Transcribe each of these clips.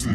Hi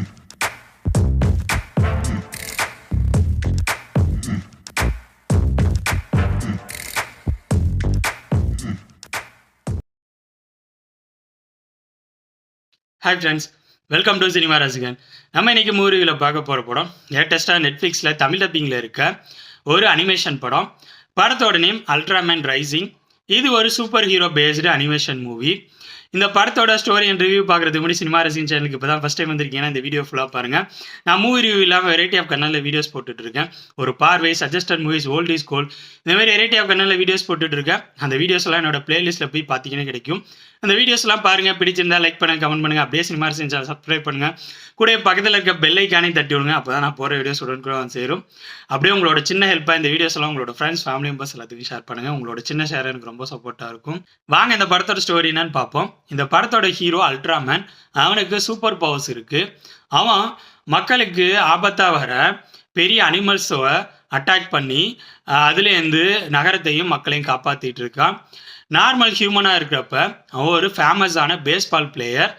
friends welcome to cinema Rasigan நம்ம இன்னைக்கு மூவியில் பார்க்க போகிற படம் லேட்டஸ்ட்டாக நெட்ஃப்ளிக்ஸில் தமிழ் டப்பிங்கில் இருக்க ஒரு அனிமேஷன் படம். படத்தோட நேம் அல்ட்ராமேன் ரைசிங் இது ஒரு super hero based animation movie இந்த படத்தோட ஸ்டோரி அண்ட் ரிவ்யூ பார்க்குறதுக்கு முன்னாடி சினிமா ரசிகன் சேனலுக்கு இப்போ தான் ஃபஸ்ட் டைம் வந்திருக்கீங்கன்னா இந்த வீடியோ ஃபுல்லாக பாருங்கள் நான் மூவி ரிவ்யூ இல்லாமல் வெரைட்டி ஆஃப் கனலில் வீடியோஸ் போட்டுட்ருக்கேன் ஒரு பார்வை suggested movies old is gold இந்த மாதிரி வெரைட்டி ஆஃப் கனலில் வீடியோஸ் போட்டுட்டு இருக்கேன். அந்த வீடியோஸ்லாம் என்னோட பிளேலிஸ்ட்டில் போய் பார்த்தீங்கன்னா கிடைக்கும். அந்த வீடியோஸ்லாம் பாருங்க. பிடிச்சிருந்தா லைக் பண்ணுங்க கமெண்ட் பண்ணுங்க. அப்படியே சினிமா செஞ்சா சப்ஸ்கிரைப் பண்ணுங்கள் கூட பக்கத்தில் இருக்க பெல்லைக்கானே தட்டி விடுங்க. அப்போ தான் நான் போகிற வீடியோஸ் உடனுக்குள்ள வந்து சேரும். அப்படியே உங்களோட சின்ன ஹெல்ப்பாக இந்த வீடியோஸ் எல்லாம் உங்களோட ஃப்ரெண்ட்ஸ் ஃபேமிலி மெம்பர்ஸ் எல்லாத்துக்கும் ஷேர் பண்ணுங்கள் உங்களோட சின்ன ஷேர் எனக்கு ரொம்ப சப்போர்ட்டாக இருக்கும். வாங்க இந்த படத்தோட ஸ்டோரி என்னன்னு பார்ப்போம். இந்த படத்தோட ஹீரோ அல்ட்ராமேன் அவனுக்கு சூப்பர் பவர்ஸ் இருக்கு. அவன் மக்களுக்கு ஆபத்தாக வர பெரிய அனிமல்ஸை அட்டாக் பண்ணி அதுலேருந்து நகரத்தையும் மக்களையும் காப்பாற்றிட்டு இருக்கான். நார்மல் ஹியூமனாக இருக்கிறப்ப அவன் ஒரு ஃபேமஸான பேஸ்பால் பிளேயர்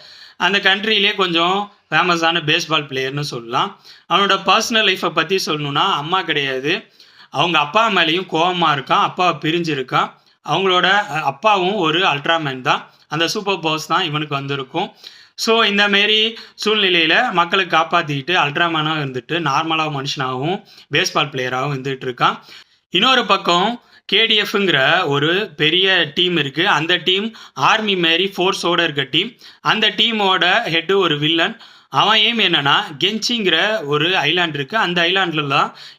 அந்த கண்ட்ரியிலே கொஞ்சம் ஃபேமஸான பேஸ்பால் பிளேயர்னு சொல்லலாம். அவனோட பர்சனல் லைஃப்பை பற்றி சொல்லணுன்னா அம்மா கிடையாது. அவங்க அப்பா மேலேயும் கோபமாக இருக்கான் அப்பாவை பிரிஞ்சிருக்கான். அவங்களோட அப்பாவும் ஒரு அல்ட்ராமேன் தான். அந்த சூப்பர் பவர்ஸ் தான் இவனுக்கு வந்திருக்கும். ஸோ இந்த மாரி சூழ்நிலையில் மக்களை காப்பாற்றிக்கிட்டு அல்ட்ராமேனாக இருந்துட்டு நார்மலாக மனுஷனாகவும் பேஸ்பால் பிளேயராகவும் இருந்துகிட்டு இருக்கான் இன்னொரு பக்கம் கேடிஎஃப்ங்கிற ஒரு பெரிய டீம் இருக்குது அந்த டீம் ஆர்மி மாரி ஃபோர்ஸோடு இருக்க டீம் அந்த டீமோட ஹெட்டு ஒரு வில்லன் அவன் ஏம் என்னன்னா கெஞ்சிங்கிற ஒரு ஐலாண்ட் இருக்குது அந்த ஐலாண்டில்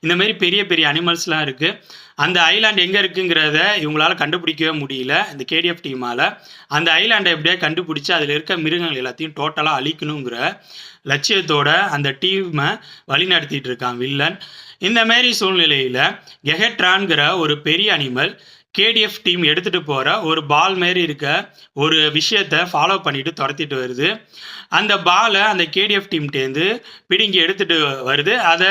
இந்த மாதிரி பெரிய பெரிய அனிமல்ஸ்லாம் இருக்குது அந்த ஐலாண்ட் எங்கே இருக்குங்கிறத இவங்களால கண்டுபிடிக்கவே முடியல இந்த கேடிஎஃப் டீமால் அந்த ஐலாண்டை எப்படியா கண்டுபிடிச்சி அதில் இருக்க மிருகங்கள் எல்லாத்தையும் டோட்டலாக அழிக்கணுங்கிற லட்சியத்தோட அந்த டீமை வழிநடத்திட்டு இருக்கான் வில்லன் இந்த மாரி சூழ்நிலையில் கெஹட்ரான்கிற ஒரு பெரிய அனிமல் கேடிஎஃப் டீம் எடுத்துகிட்டு போகிற ஒரு பால் மாரி இருக்க ஒரு விஷயத்தை ஃபாலோ பண்ணிட்டு துரத்திட்டு வருது. அந்த பாலை அந்த கேடிஎஃப் டீம்கிட்டேருந்து பிடுங்கி எடுத்துகிட்டு வருது. அதை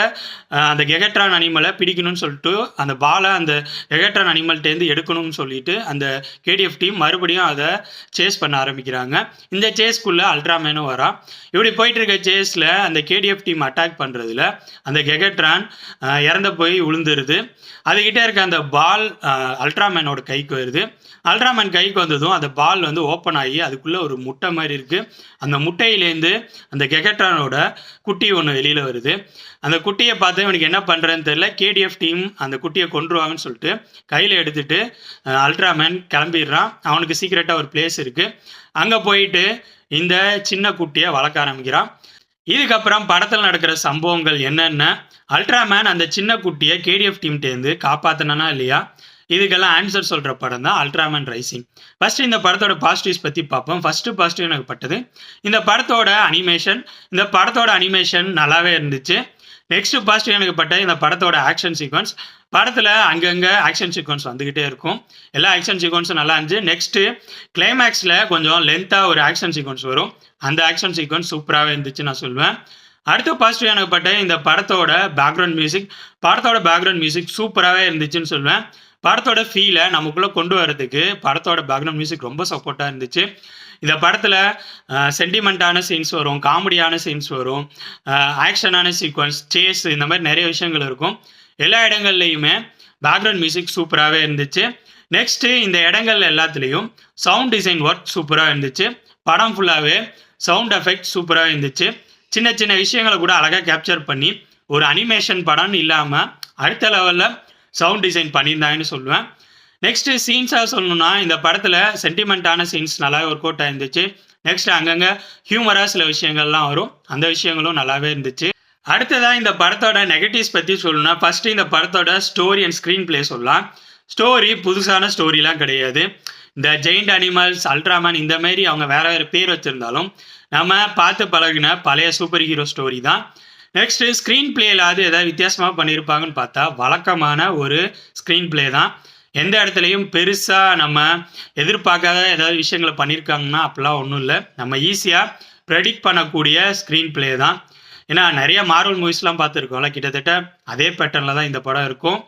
அந்த கெகட்ரான் அனிமலை பிடிக்கணும்னு சொல்லிட்டு அந்த பாலை அந்த கெகட்ரான் அனிமல்கிட்டேருந்து எடுக்கணும்னு சொல்லிட்டு அந்த கேடிஎஃப் டீம் மறுபடியும் அதை சேஸ் பண்ண ஆரம்பிக்கிறாங்க. இந்த சேஸ்க்குள்ளே அல்ட்ராமேனும் வரான். இப்படி போயிட்டு இருக்க சேஸில் அந்த கேடிஎஃப் டீம் அட்டாக் பண்ணுறதுல அந்த கெகட்ரான் இறந்து போய் விழுந்துருது அதுகிட்ட இருக்க அந்த பால் அல்ட்ரா அல்ட்ராமேனோட கைக்கு வருது. அல்ட்ராமேன் கைக்கு வந்ததும் அந்த பால் வந்து ஓப்பன் ஆகி அதுக்குள்ளே ஒரு முட்டை மாதிரி இருக்குது அந்த முட்டையிலேருந்து அந்த கெகட்ரானோட குட்டி ஒன்று வெளியில் வருது. அந்த குட்டியை பார்த்து இவனுக்கு என்ன பண்ணுறேன்னு தெரியல. கேடிஎஃப் டீம் அந்த குட்டியை கொண்டுருவாங்கன்னு சொல்லிட்டு கையில் எடுத்துட்டு அல்ட்ராமேன் கிளம்பிடுறான். அவனுக்கு சீக்கிரட்டாக ஒரு பிளேஸ் இருக்குது அங்கே போயிட்டு இந்த சின்ன குட்டியை வளர்க்க ஆரம்பிக்கிறான். இதுக்கப்புறம் படத்தில் நடக்கிற சம்பவங்கள் என்னென்ன? அல்ட்ராமேன் அந்த சின்ன குட்டியை கேடிஎஃப் டீம்கிட்டேருந்து காப்பாற்றினானா இல்லையா? இதுக்கெல்லாம் ஆன்சர் சொல்கிற படம் தான் அல்ட்ராமேன் ரைசிங் ஃபர்ஸ்ட் இந்த படத்தோட பாசிட்டிவ்ஸ் பற்றி பார்ப்போம். ஃபஸ்ட்டு பாசிட்டிவ் எனக்கு பட்டது. இந்த படத்தோட அனிமேஷன் இந்த படத்தோட அனிமேஷன் நல்லாவே இருந்துச்சு. நெக்ஸ்ட் பாசிட்டிவ் எனக்கு பட்ட இந்த படத்தோட ஆக்ஷன் சீக்வன்ஸ் படத்தில் அங்கங்கே ஆக்ஷன் சீக்வன்ஸ் வந்துக்கிட்டே இருக்கும். எல்லா ஆக்ஷன் சீக்வன்ஸும் நல்லா இருந்துச்சு. நெக்ஸ்ட்டு கிளைமேக்ஸில் கொஞ்சம் லென்த்தாக ஒரு ஆக்ஷன் சீக்வன்ஸ் வரும். அந்த ஆக்ஷன் சீக்வன்ஸ் சூப்பராகவே இருந்துச்சு நான் சொல்லுவேன் அடுத்த பாசிட்டிவ் எனக்கு பட்ட இந்த படத்தோட பேக்ரவுண்ட் மியூசிக் படத்தோட பேக்ரவுண்ட் மியூசிக் சூப்பராகவே இருந்துச்சுன்னு சொல்லுவேன் படத்தோட ஃபீலை நமக்குள்ளே கொண்டு வரதுக்கு படத்தோட பேக்ரவுண்ட் மியூசிக் ரொம்ப சப்போர்ட்டாக இருந்துச்சு. இந்த படத்தில் சென்டிமெண்ட்டான சீன்ஸ் வரும் காமெடியான சீன்ஸ் வரும் ஆக்ஷனான சீக்வன்ஸ் சேஸ் இந்த மாதிரி நிறைய விஷயங்கள் இருக்கும். எல்லா இடங்கள்லையுமே பேக்ரவுண்ட் மியூசிக் சூப்பராகவே இருந்துச்சு. நெக்ஸ்ட்டு இந்த இடங்கள் எல்லாத்துலேயும் சவுண்ட் டிசைன் ஒர்க் சூப்பராக இருந்துச்சு. படம் ஃபுல்லாகவே சவுண்ட் எஃபெக்ட் சூப்பராக இருந்துச்சு. சின்ன சின்ன விஷயங்களை கூட அழகாக கேப்சர் பண்ணி ஒரு அனிமேஷன் படம்னு இல்லாமல் அடுத்த லெவலில் சவுண்ட் டிசைன் பண்ணியிருந்தாங்கன்னு சொல்லுவேன். நெக்ஸ்ட் சீன்ஸாக சொல்லணும்னா இந்த படத்தில் சென்டிமெண்ட்டான சீன்ஸ் நல்லாவே ஒர்க் அவுட் ஆயிருந்துச்சு. நெக்ஸ்ட் அங்கங்கே ஹியூமராக சில விஷயங்கள்லாம் வரும். அந்த விஷயங்களும் நல்லாவே இருந்துச்சு. அடுத்ததாக இந்த படத்தோட நெகட்டிவ்ஸ் பற்றி சொல்லணும்னா ஃபஸ்ட்டு இந்த படத்தோட ஸ்டோரி அண்ட் ஸ்க்ரீன் ப்ளே சொல்லலாம். ஸ்டோரி புதுசான ஸ்டோரிலாம் கிடையாது. இந்த ஜெயிண்ட் அனிமல்ஸ் அல்ட்ராமேன் இந்த மாதிரி அவங்க வேற வேறு பேர் வச்சுருந்தாலும் நம்ம பார்த்து பழகின பழைய சூப்பர் ஹீரோ ஸ்டோரி தான் நெக்ஸ்ட்டு ஸ்க்ரீன் பிளேலாவது ஏதாவது வித்தியாசமாக பண்ணியிருப்பாங்கன்னு பார்த்தா வழக்கமான ஒரு ஸ்க்ரீன் பிளே தான். எந்த இடத்துலையும் பெருசாக நம்ம எதிர்பார்க்காத ஏதாவது விஷயங்களை பண்ணியிருக்காங்கன்னா அப்படிலாம் ஒன்றும் இல்லை. நம்ம ஈஸியாக ப்ரெடிக்ட் பண்ணக்கூடிய ஸ்க்ரீன் பிளே தான். ஏன்னா நிறைய மார்வல் மூவிஸ்லாம் பார்த்துருக்கோம்ல கிட்டத்தட்ட அதே பேட்டர்னில் தான் இந்த படம் இருக்கும்.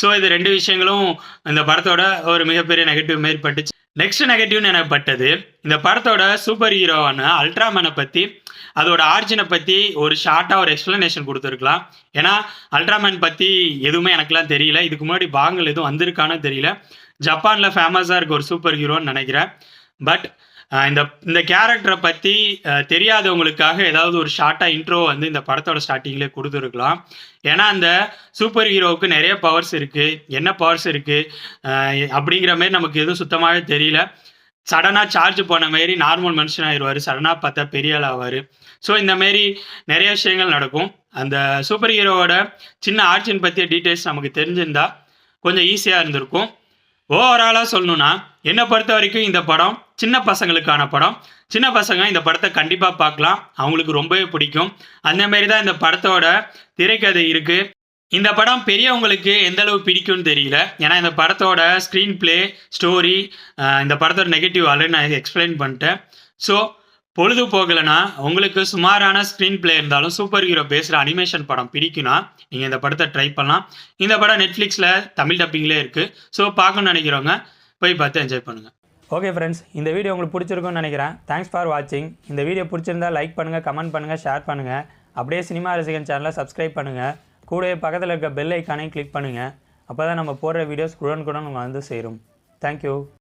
ஸோ இது ரெண்டு விஷயங்களும் இந்த படத்தோட ஒரு மிகப்பெரிய நெகட்டிவ் மாரி பட்டுச்சு நெக்ஸ்ட் நெகட்டிவ்னு எனக்கு பட்டது இந்த படத்தோட சூப்பர் ஹீரோவான அல்ட்ராமேனை பற்றி அதோட ஆர்ஜினை பற்றி ஒரு ஷார்ட்டாக ஒரு எக்ஸ்ப்ளனேஷன் கொடுத்துருக்கலாம். ஏன்னா அல்ட்ராமேன் பற்றி எதுவுமே எனக்குலாம் தெரியல. இதுக்கு முன்னாடி பாகங்கள் எதுவும் வந்திருக்கான்னு தெரியல. ஜப்பானில் ஃபேமஸாக இருக்க ஒரு சூப்பர் ஹீரோன்னு நினைக்கிறேன். பட் இந்த இந்த கேரக்டரை பற்றி தெரியாதவங்களுக்காக ஏதாவது ஒரு ஷார்ட்டாக இன்ட்ரோ வந்து இந்த படத்தோட ஸ்டார்டிங்லேயே கொடுத்துருக்கலாம். ஏன்னா அந்த சூப்பர் ஹீரோவுக்கு நிறைய பவர்ஸ் இருக்குது என்ன பவர்ஸ் இருக்குது அப்படிங்கிற மாதிரி நமக்கு எதுவும் சுத்தமாகவே தெரியல. சடனாக சார்ஜ் போன மாரி நார்மல் மனுஷன் ஆயிடுவார். சடனாக பார்த்தா பெரிய ஆள் ஆவார். ஸோ இந்த மாரி நிறைய விஷயங்கள் நடக்கும். அந்த சூப்பர் ஹீரோவோட சின்ன ஆர்ஜின் பற்றிய டீட்டெயில்ஸ் நமக்கு தெரிஞ்சிருந்தா கொஞ்சம் ஈஸியாக இருந்திருக்கும். ஓவராலாக சொல்லணும்னா என்னை பொறுத்த வரைக்கும் இந்த படம் சின்ன பசங்களுக்கான படம். சின்ன பசங்க இந்த படத்தை கண்டிப்பாக பார்க்கலாம். அவங்களுக்கு ரொம்பவே பிடிக்கும். அந்த மாதிரி தான் இந்த படத்தோட திரைக்கதை இருக்குது இந்த படம் பெரியவங்களுக்கு எந்த அளவு பிடிக்கும்னு தெரியல. ஏன்னா இந்த படத்தோட ஸ்க்ரீன் ப்ளே ஸ்டோரி இந்த படத்தோட நெகட்டிவ் ஆல்ரெடி நான் எக்ஸ்பிளைன் பண்ணிட்டேன். ஸோ பொழுது போகலைன்னா உங்களுக்கு சுமாரான ஸ்க்ரீன் ப்ளே இருந்தாலும் சூப்பர் ஹீரோ பேசுகிற அனிமேஷன் படம் பிடிக்கும்னா நீங்கள் இந்த படத்தை ட்ரை பண்ணலாம். இந்த படம் நெட்ஃப்ளிக்ஸில் தமிழ் டப்பிங்லேயே இருக்குது ஸோ பார்க்கணும்னு நினைக்கிறவங்க போய் பார்த்து என்ஜாய் பண்ணுங்கள் ஓகே ஃப்ரெண்ட்ஸ் இந்த வீடியோ உங்களுக்கு பிடிச்சிருக்கும்னு நினைக்கிறேன். தேங்க்ஸ் ஃபார் வாட்சிங் இந்த வீடியோ பிடிச்சிருந்தா லைக் பண்ணுங்கள் கமெண்ட் பண்ணுங்கள் ஷேர் பண்ணுங்கள் அப்படியே சினிமா ரசிகன் சேனலை சப்ஸ்கிரைப் பண்ணுங்கள் கூடவே பக்கத்தில் இருக்க பெல் ஐக்கானையும் கிளிக் பண்ணுங்கள் அப்போ தான் நம்ம போடுற வீடியோஸ் குடன் குடன் உங்களுக்கு வந்து சேரும். தேங்க்யூ